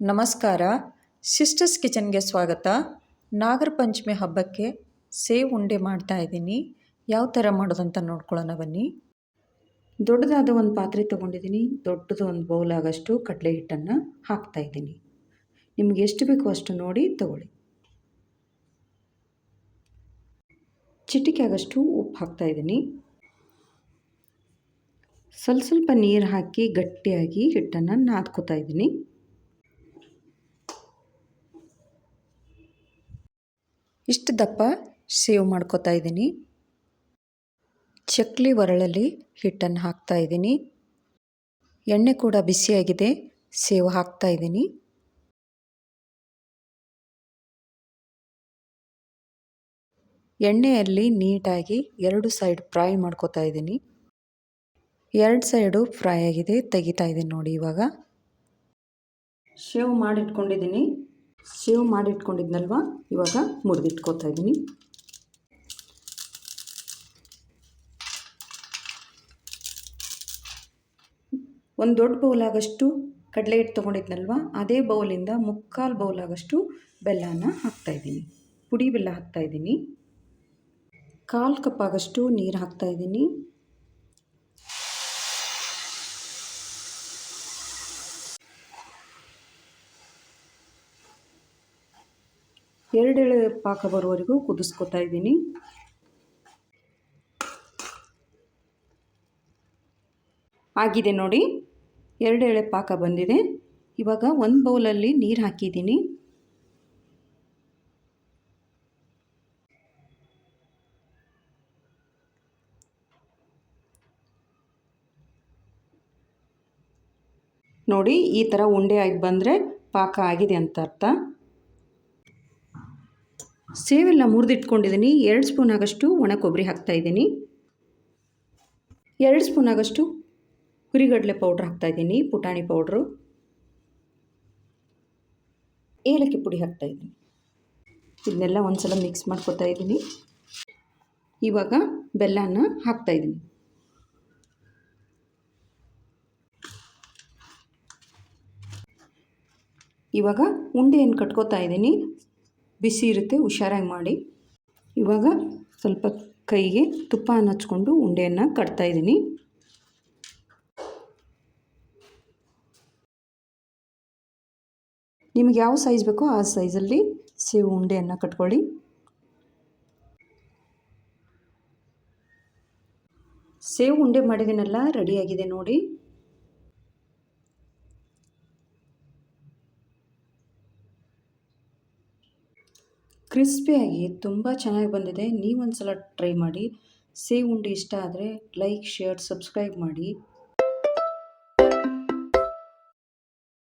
ನಮಸ್ಕಾರ. ಸಿಸ್ಟರ್ಸ್ ಕಿಚನ್ಗೆ ಸ್ವಾಗತ. ನಾಗರ ಪಂಚಮಿ ಹಬ್ಬಕ್ಕೆ ಸೇವ್ ಉಂಡೆ ಮಾಡ್ತಾ ಇದ್ದೀನಿ. ಯಾವ ಥರ ಮಾಡೋದಂತ ನೋಡ್ಕೊಳ್ಳೋಣ ಬನ್ನಿ. ದೊಡ್ಡದಾದ ಒಂದು ಪಾತ್ರೆ ತೊಗೊಂಡಿದ್ದೀನಿ. ದೊಡ್ಡದು ಒಂದು ಬೌಲ್ ಆಗೋಷ್ಟು ಕಡಲೆ ಹಿಟ್ಟನ್ನು ಹಾಕ್ತಾ ಇದ್ದೀನಿ. ನಿಮ್ಗೆ ಎಷ್ಟು ಬೇಕೋ ಅಷ್ಟು ನೋಡಿ ತಗೊಳ್ಳಿ. ಚಿಟಿಕೆ ಆಗೋಷ್ಟು ಉಪ್ಪು ಹಾಕ್ತಾ ಇದ್ದೀನಿ. ಸ್ವಲ್ಪ ಸ್ವಲ್ಪ ನೀರು ಹಾಕಿ ಗಟ್ಟಿಯಾಗಿ ಹಿಟ್ಟನ್ನು ನಾದ್ಕೋತಾ ಇದ್ದೀನಿ. ಇಷ್ಟು ದಪ್ಪ ಸೇವ್ ಮಾಡ್ಕೋತಾ ಇದ್ದೀನಿ. ಚಕ್ಲಿ ಒರಳಲ್ಲಿ ಹಿಟ್ಟನ್ನು ಹಾಕ್ತಾ ಇದ್ದೀನಿ. ಎಣ್ಣೆ ಕೂಡ ಬಿಸಿಯಾಗಿದೆ, ಸೇವ್ ಹಾಕ್ತಾ ಇದ್ದೀನಿ. ಎಣ್ಣೆಯಲ್ಲಿ ನೀಟಾಗಿ ಎರಡು ಸೈಡ್ ಫ್ರೈ ಮಾಡ್ಕೋತಾ ಇದ್ದೀನಿ. ಎರಡು ಸೈಡು ಫ್ರೈ ಆಗಿದೆ, ತೆಗಿತಾ ಇದ್ದೀನಿ ನೋಡಿ ಇವಾಗ. ಶೇವ್ ಮಾಡಿಟ್ಕೊಂಡಿದ್ದೀನಿ. ಶೇವ್ ಮಾಡಿಟ್ಕೊಂಡಿದ್ನಲ್ವ? ಇವಾಗ ಮುರಿದಿಟ್ಕೋತಾ ಇದ್ದೀನಿ. ಒಂದು ದೊಡ್ಡ ಬೌಲ್ ಆಗಷ್ಟು ಕಡಲೆ ಹಿಟ್ಟು ತೊಗೊಂಡಿದ್ನಲ್ವ? ಅದೇ ಬೌಲಿಂದ ಮುಕ್ಕಾಲು ಬೌಲ್ ಆಗಷ್ಟು ಬೆಲ್ಲನ ಹಾಕ್ತಾಯಿದ್ದೀನಿ ಪುಡಿ ಬೆಲ್ಲ ಹಾಕ್ತಾಯಿದ್ದೀನಿ ಕಾಲು ಕಪ್ ಆಗಷ್ಟು ನೀರು ಹಾಕ್ತಾಯಿದ್ದೀನಿ ಎರಡೆಳೆ ಪಾಕ ಬರುವವರೆಗೂ ಕುದಿಸ್ಕೊತಾ ಇದ್ದೀನಿ. ಆಗಿದೆ ನೋಡಿ, ಎರಡೆಳೆ ಪಾಕ ಬಂದಿದೆ. ಇವಾಗ ಒಂದು ಬೌಲಲ್ಲಿ ನೀರು ಹಾಕಿದ್ದೀನಿ. ನೋಡಿ, ಈ ಥರ ಉಂಡೆ ಆಗಿ ಬಂದರೆ ಪಾಕ ಆಗಿದೆ ಅಂತ ಅರ್ಥ. ಸೇವೆಲ್ಲ ಮುರಿದಿಟ್ಕೊಂಡಿದ್ದೀನಿ. ಎರಡು ಸ್ಪೂನ್ ಆಗಷ್ಟು ಒಣ ಕೊಬ್ಬರಿ ಹಾಕ್ತಾಯಿದ್ದೀನಿ ಎರಡು ಸ್ಪೂನ್ ಆಗಷ್ಟು ಹುರಿಗಡಲೆ ಪೌಡ್ರ್ ಹಾಕ್ತಾಯಿದ್ದೀನಿ ಪುಟಾಣಿ ಪೌಡ್ರು. ಏಲಕ್ಕಿ ಪುಡಿ ಹಾಕ್ತಾಯಿದ್ದೀನಿ ಇದನ್ನೆಲ್ಲ ಒಂದು ಸಲ ಮಿಕ್ಸ್ ಮಾಡ್ಕೊತಾ ಇದ್ದೀನಿ. ಇವಾಗ ಬೆಲ್ಲನ ಹಾಕ್ತಾಯಿದ್ದೀನಿ ಇವಾಗ ಉಂಡೆಯನ್ನು ಕಟ್ಕೋತಾ ಇದ್ದೀನಿ. ಬಿಸಿ ಇರುತ್ತೆ, ಹುಷಾರಾಗಿ ಮಾಡಿ. ಇವಾಗ ಸ್ವಲ್ಪ ಕೈಗೆ ತುಪ್ಪ ಹಚ್ಕೊಂಡು ಉಂಡೆಯನ್ನು ಕಟ್ತಾಯಿದ್ದೀನಿ ನಿಮಗೆ ಯಾವ ಸೈಜ್ ಬೇಕೋ ಆ ಸೈಜಲ್ಲಿ ಸೇವು ಉಂಡೆಯನ್ನು ಕಟ್ಕೊಳ್ಳಿ. ಸೇವು ಉಂಡೆ ಮಾಡಿದ್ದೀನಲ್ಲ ರೆಡಿಯಾಗಿದೆ ನೋಡಿ. ಕ್ರಿಸ್ಪಿಯಾಗಿ ತುಂಬ ಚೆನ್ನಾಗಿ ಬಂದಿದೆ. ನೀವೊಂದು ಸಲ ಟ್ರೈ ಮಾಡಿ. ಸೇವ್ ಉಂಡೆ ಇಷ್ಟ ಆದರೆ ಲೈಕ್, ಶೇರ್, ಸಬ್ಸ್ಕ್ರೈಬ್ ಮಾಡಿ.